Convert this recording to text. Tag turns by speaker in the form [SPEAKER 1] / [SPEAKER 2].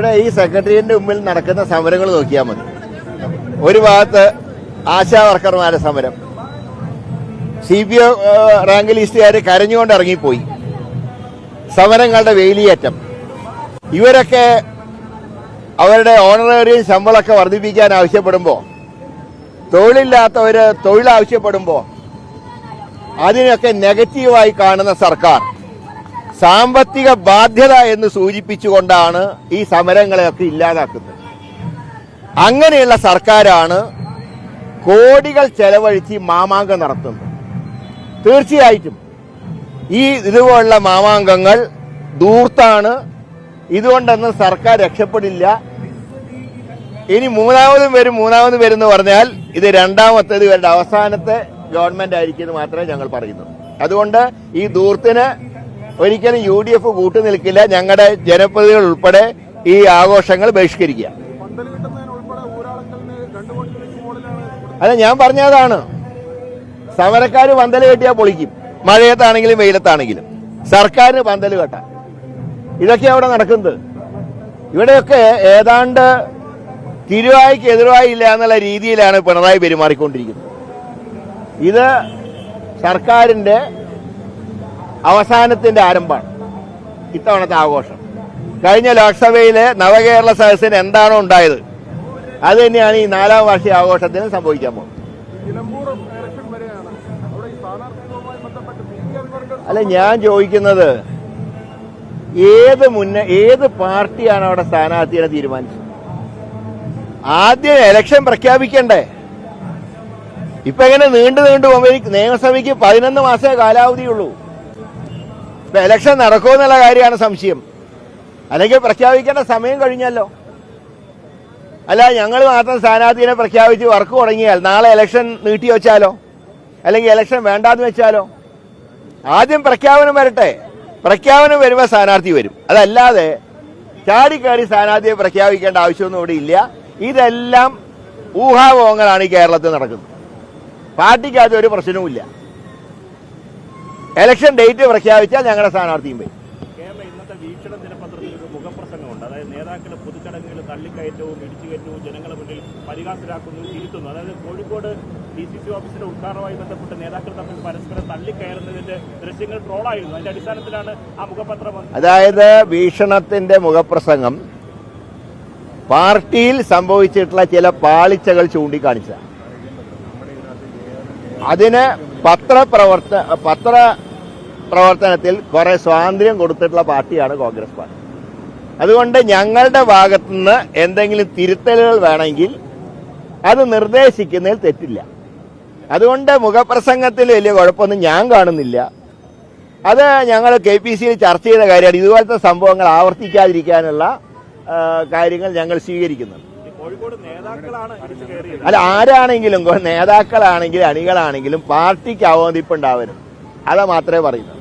[SPEAKER 1] ഇവിടെ ഈ സെക്രട്ടേറിയറ്റിന്റെ മുമ്പിൽ നടക്കുന്ന സമരങ്ങൾ നോക്കിയാൽ മതി. ഒരു ഭാഗത്ത് ആശാ വർക്കർമാരുടെ സമരം. സി പി ഒ റാങ്ക് ലിസ്റ്റുകാർ കരഞ്ഞുകൊണ്ട് ഇറങ്ങിപ്പോയി. സമരങ്ങളുടെ വേലിയേറ്റം. ഇവരൊക്കെ അവരുടെ ഓണറേറിയം ശമ്പളമൊക്കെ വർദ്ധിപ്പിക്കാൻ ആവശ്യപ്പെടുമ്പോൾ തൊഴിലില്ലാത്തവർ തൊഴിലാവശ്യപ്പെടുമ്പോൾ അതിനൊക്കെ നെഗറ്റീവായി കാണുന്ന സർക്കാർ. സാമ്പത്തിക ബാധ്യത എന്ന് സൂചിപ്പിച്ചുകൊണ്ടാണ് ഈ സമരങ്ങളെയൊക്കെ ഇല്ലാതാക്കുന്നത്. അങ്ങനെയുള്ള സർക്കാരാണ് കോടികൾ ചെലവഴിച്ച് മാമാങ്കം നടത്തുന്നത്. തീർച്ചയായിട്ടും ഈ ഇതുപോലുള്ള മാമാങ്കങ്ങൾ ദൂർത്താണ് ഇതുകൊണ്ടൊന്നും സർക്കാർ രക്ഷപ്പെടില്ല. ഇനി മൂന്നാമതും വരും മൂന്നാമതും വരും എന്ന് പറഞ്ഞാൽ ഇത് രണ്ടാമത്തേത് ഇവരുടെ അവസാനത്തെ ഗവൺമെന്റ് ആയിരിക്കും എന്ന് മാത്രമേ ഞങ്ങൾ പറയുന്നു അതുകൊണ്ട് ഈ ദൂർത്തിന് ഒരിക്കലും യു ഡി എഫ് കൂട്ടുനിൽക്കില്ല ഞങ്ങളുടെ ജനപ്രതിനിധികൾ ഉൾപ്പെടെ ഈ ആഘോഷങ്ങൾ ബഹിഷ്കരിക്കുക. അല്ല ഞാൻ പറഞ്ഞതാണ്. സമരക്കാർ പന്തൽ കെട്ടിയാൽ പൊളിക്കും. മഴയത്താണെങ്കിലും വെയിലത്താണെങ്കിലും. സർക്കാരിന് പന്തൽ കെട്ടാം. ഇതൊക്കെ അവിടെ നടക്കുന്നത്. ഇവിടെയൊക്കെ ഏതാണ്ട് തിരുവായിക്ക് എതിരായില്ല ഇല്ല എന്നുള്ള രീതിയിലാണ് പിണറായി പെരുമാറിക്കൊണ്ടിരിക്കുന്നത്. ഇത് സർക്കാരിന്റെ അവസാനത്തിന്റെ ആരംഭമാണ് ഇത്തവണത്തെ ആഘോഷം. കഴിഞ്ഞ ലോക്സഭയിലെ നവകേരള സദസ്സിന് എന്താണോ ഉണ്ടായത് അത് തന്നെയാണ് ഈ നാലാം വാർഷിക ആഘോഷത്തിന് സംഭവിക്കാൻ പോകുന്നത്. അല്ല ഞാൻ ചോദിക്കുന്നത് ഏത് മുന്ന ഏത് പാർട്ടിയാണ് അവിടെ സ്ഥാനാർത്ഥിയെ തീരുമാനിച്ചത്? ആദ്യം എലക്ഷൻ പ്രഖ്യാപിക്കണ്ടേ? ഇപ്പൊ എങ്ങനെ നീണ്ടു നീണ്ടു പോകുമ്പോൾ നിയമസഭയ്ക്ക് പതിനൊന്ന് മാസമേ കാലാവധിയുള്ളൂ. ഇപ്പൊ ഇലക്ഷൻ നടക്കുമോ എന്നുള്ള കാര്യമാണ് സംശയം. അല്ലെങ്കിൽ പ്രഖ്യാപിക്കേണ്ട സമയം കഴിഞ്ഞല്ലോ. അല്ല ഞങ്ങൾ മാത്രം സ്ഥാനാർത്ഥിനെ പ്രഖ്യാപിച്ച് വർക്ക് തുടങ്ങിയാൽ നാളെ ഇലക്ഷൻ നീട്ടി വെച്ചാലോ? അല്ലെങ്കിൽ ഇലക്ഷൻ വേണ്ടാന്ന് വെച്ചാലോ? ആദ്യം പ്രഖ്യാപനം വരട്ടെ. പ്രഖ്യാപനം വരുമ്പോൾ സ്ഥാനാർത്ഥി വരും. അതല്ലാതെ ചാടിക്കയറി സ്ഥാനാർത്ഥിയെ പ്രഖ്യാപിക്കേണ്ട ആവശ്യമൊന്നും ഇവിടെ ഇല്ല. ഇതെല്ലാം ഊഹാപോഹങ്ങളാണ് ഈ കേരളത്തിൽ നടക്കുന്നത്. പാർട്ടിക്കകത്ത് ഒരു പ്രശ്നവുമില്ല. ഇലക്ഷൻ ഡേറ്റ് പ്രഖ്യാപിച്ചാൽ ഞങ്ങളുടെ സ്ഥാനാർത്ഥിയും വരും.
[SPEAKER 2] കേരള ഇന്നത്തെ വീക്ഷണ ദിനപത്രത്തിൽ ഒരു മുഖപ്രസംഗമുണ്ട്. അതായത് നേതാക്കളെ പൊതുചടങ്ങുകൾ തള്ളിക്കയറ്റവും ഇടിച്ചുകയറ്റവും ജനങ്ങളെ മുന്നിൽ പരിഹാസരാക്കുന്നു തിരുത്തുന്നു. അതായത് കോഴിക്കോട് ഡി സി സി ഓഫീസിന്റെ ഉദ്ഘാടനവുമായി ബന്ധപ്പെട്ട് നേതാക്കൾ തമ്മിൽ പരസ്പരം തള്ളിക്കയറുന്നതിന്റെ ദൃശ്യങ്ങൾ ട്രോളായിരുന്നു. അതിന്റെ അടിസ്ഥാനത്തിലാണ് ആ മുഖപത്രം.
[SPEAKER 1] അതായത് വീക്ഷണത്തിന്റെ മുഖപ്രസംഗം പാർട്ടിയിൽ സംഭവിച്ചിട്ടുള്ള ചില പാളിച്ചകൾ ചൂണ്ടിക്കാണിച്ച അതിന് പത്രപ്രവർത്ത പത്ര പ്രവർത്തനത്തിൽ കുറെ സ്വാതന്ത്ര്യം കൊടുത്തിട്ടുള്ള പാർട്ടിയാണ് കോൺഗ്രസ് പാർട്ടി. അതുകൊണ്ട് ഞങ്ങളുടെ ഭാഗത്തുനിന്ന് എന്തെങ്കിലും തിരുത്തലുകൾ വേണമെങ്കിൽ അത് നിർദ്ദേശിക്കുന്നതിൽ തെറ്റില്ല. അതുകൊണ്ട് മുഖപ്രസംഗത്തിൽ വലിയ കുഴപ്പമൊന്നും ഞാൻ കാണുന്നില്ല. അത് ഞങ്ങൾ കെ പി സിയിൽ ചർച്ച ചെയ്ത കാര്യമാണ്. ഇതുപോലത്തെ സംഭവങ്ങൾ ആവർത്തിക്കാതിരിക്കാനുള്ള കാര്യങ്ങൾ ഞങ്ങൾ സ്വീകരിക്കുന്നുണ്ട്. അല്ല ആരാണെങ്കിലും നേതാക്കളാണെങ്കിലും അണികളാണെങ്കിലും പാർട്ടിക്ക് അവമതിപ്പുണ്ടാവരുത്. അത് മാത്രമേ പറയുന്നു